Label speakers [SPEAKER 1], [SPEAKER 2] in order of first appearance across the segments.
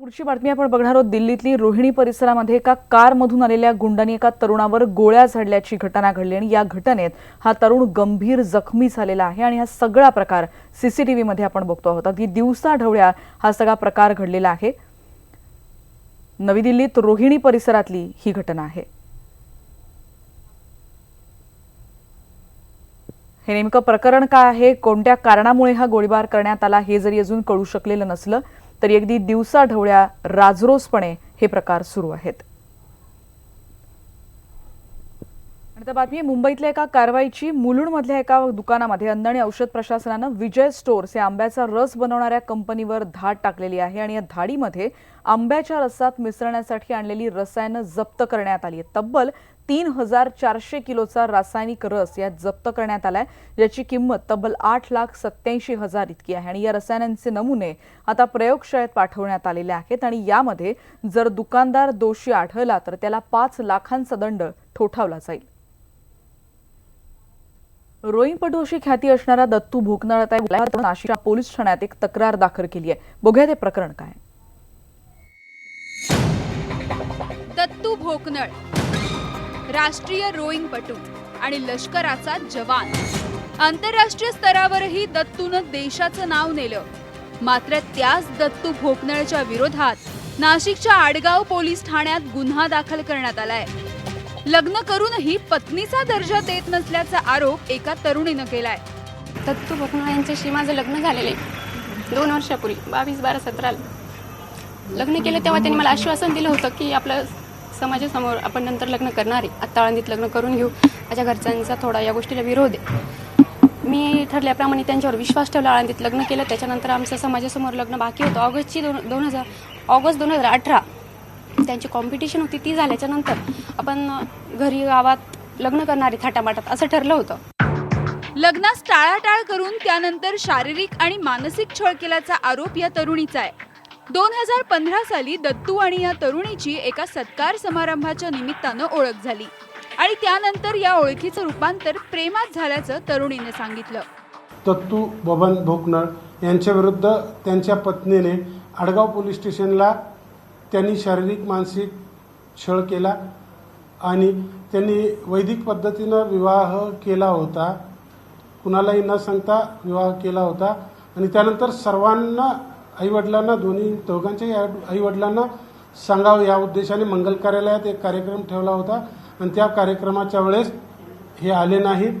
[SPEAKER 1] पुढची बातमी आपण बघणार आहोत. दिल्लीतली रोहिणी परिसरामध्ये एका कारमधून आलेल्या गुंडांनी एका तरुणावर गोळ्या झाडल्याची घटना घडली आणि या घटनेत हा तरुण गंभीर जखमी झालेला आहे आणि हा सगळा प्रकार सीसीटीव्हीमध्ये आपण बघतो आहोत. अगदी दिवसा ढवळ्या हा सगळा प्रकार घडलेला आहे. नवी दिल्लीत रोहिणी परिसरातली ही घटना आहे. हे नेमकं प्रकरण काय आहे? कोणत्या कारणामुळे हा गोळीबार करण्यात आला हे जरी अजून कळू शकलेलं नसलं तरी अगदी दिवसाढवळ्या राजरोसपणे हे प्रकार सुरू आहेत आणि आता बातमी मुंबईतल्या एका कारवाईची मुलुंडमधल्या एका दुकानामध्ये अन्न आणि औषध प्रशासनानं विजय स्टोर्स या आंब्याचा रस बनवणाऱ्या कंपनीवर धाड टाकलेली आहे आणि या धाडीमध्ये आंब्याच्या रसात मिसळण्यासाठी आणलेली रसायनं जप्त करण्यात आली आहेत. तब्बल तीन हजार चारशे किलोचा रासायनिक रस यात जप्त करण्यात आलाय ज्याची किंमत तब्बल आठ लाख सत्याऐंशी हजार इतकी आहे. आणि या रसायनांचे नमुने आता प्रयोगशाळेत पाठवण्यात आलेले आहेत आणि यामध्ये जर दुकानदार दोषी आढळला तर त्याला पाच लाखांचा दंड ठोठावला जाईल. रोईंगपटू अशी ख्याती असणारा दत्तू भोकनाळ आता नाशिक पोलीस ठाण्यात एक तक्रार दाखल केली आहे. बघूया ते प्रकरण काय
[SPEAKER 2] दत्तू भोकनळ राष्ट्रीय रोईंगपटू आणि लष्कराचा जवान. आंतरराष्ट्रीय स्तरावरही दत्तूनं देशाचं नाव नेलं. मात्र त्याच दत्तू भोकनळच्या विरोधात नाशिकच्या आडगाव पोलीस ठाण्यात गुन्हा दाखल करण्यात आलाय. लग्न करूनही पत्नीचा दर्जा देत नसल्याचा आरोप एका तरुणीनं केलाय.
[SPEAKER 3] दत्तू भोकनाळ यांच्याशी माझं लग्न झालेलं आहे. दोन वर्षापूर्वी बावीस बारा सतराला लग्न केलं तेव्हा त्यांनी मला आश्वासन दिलं होतं की आपलं समाजासमोर आपण नंतर लग्न करणार आहे. आत्ता आळंदीत लग्न करून घेऊ. माझ्या घरच्यांचा थोडा या गोष्टीला विरोध आहे. मी ठरल्याप्रमाणे त्यांच्यावर विश्वास ठेवला. आळंदीत लग्न केलं. त्याच्यानंतर आमचं समाजासमोर लग्न बाकी होतं. ऑगस्टची दोन दोन हजार ऑगस्ट दोन हजार अठरा त्यांची कॉम्पिटिशन होती ती झाल्याच्यानंतर आपण घरी गावात लग्न करणार थाटामाटात असं ठरलं होतं.
[SPEAKER 2] लग्नास टाळाटाळ करून त्यानंतर शारीरिक आणि मानसिक छळ केल्याचा आरोप या तरुणीचा आहे. दोन हजार पंधरा साली दत्तू आणि या तरुणीची एका सत्कार समारंभाच्या निमित्तानं ओळख झाली आणि त्यानंतर या ओळखीचं रूपांतर प्रेमात झाल्याचं तरुणीने सांगितलं.
[SPEAKER 4] दत्तू बबन भोकनळ यांच्याविरुद्ध त्यांच्या पत्नीने आडगाव पोलीस स्टेशनला त्यांनी शारीरिक मानसिक छळ केला आणि त्यांनी वैदिक पद्धतीनं विवाह केला होता. कुणालाही न सांगता विवाह केला होता. आणि त्यानंतर सर्वांना आईवडिलांना दोन्ही दोघांच्याही आईवडिलांना सांगावं या उद्देशाने मंगल कार्यालयात एक कार्यक्रम ठेवला होता. आणि त्या कार्यक्रमाच्या वेळेस हे आले नाहीत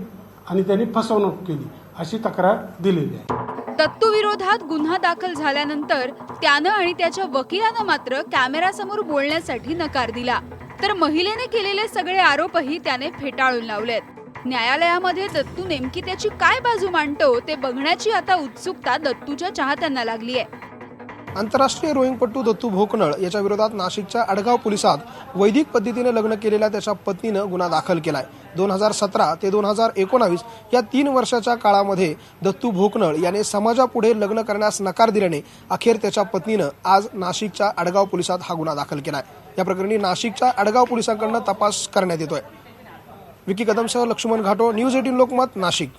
[SPEAKER 4] आणि त्यांनी फसवणूक केली अशी तक्रार दिलेली आहे.
[SPEAKER 2] दत्तू विरोधात गुन्हा दाखल झाल्यानंतर त्यानं आणि त्याच्या वकिलानं मात्र कॅमेरासमोर बोलण्यासाठी नकार दिला. तर महिलेने केलेले सगळे आरोपही त्याने फेटाळून लावलेत. न्यायालयामध्ये दत्तू नेमकी त्याची काय बाजू मांडतो ते बघण्याची आता उत्सुकता दत्तूच्या चाहत्यांना लागली आहे
[SPEAKER 5] आंतरराष्ट्रीय रोईंगपटू दत्तू भोकनळ याच्या विरोधात नाशिकच्या अडगाव पोलिसात वैदिक पद्धतीने लग्न केलेल्या त्याच्या पत्नीनं गुन्हा दाखल केलाय. दोन हजार सतरा ते दोन हजार एकोणावीस या तीन वर्षाच्या काळामध्ये दत्तू भोकनळ याने समाजापुढे लग्न करण्यास नकार दिल्याने अखेर त्याच्या पत्नीनं आज नाशिकच्या अडगाव पोलिसात हा गुन्हा दाखल केलाय. या प्रकरणी नाशिकच्या अडगाव पोलिसांकडनं तपास करण्यात येतोय. विकी कदमसह लक्ष्मण घाटो न्यूज एटीन लोकमत नाशिक.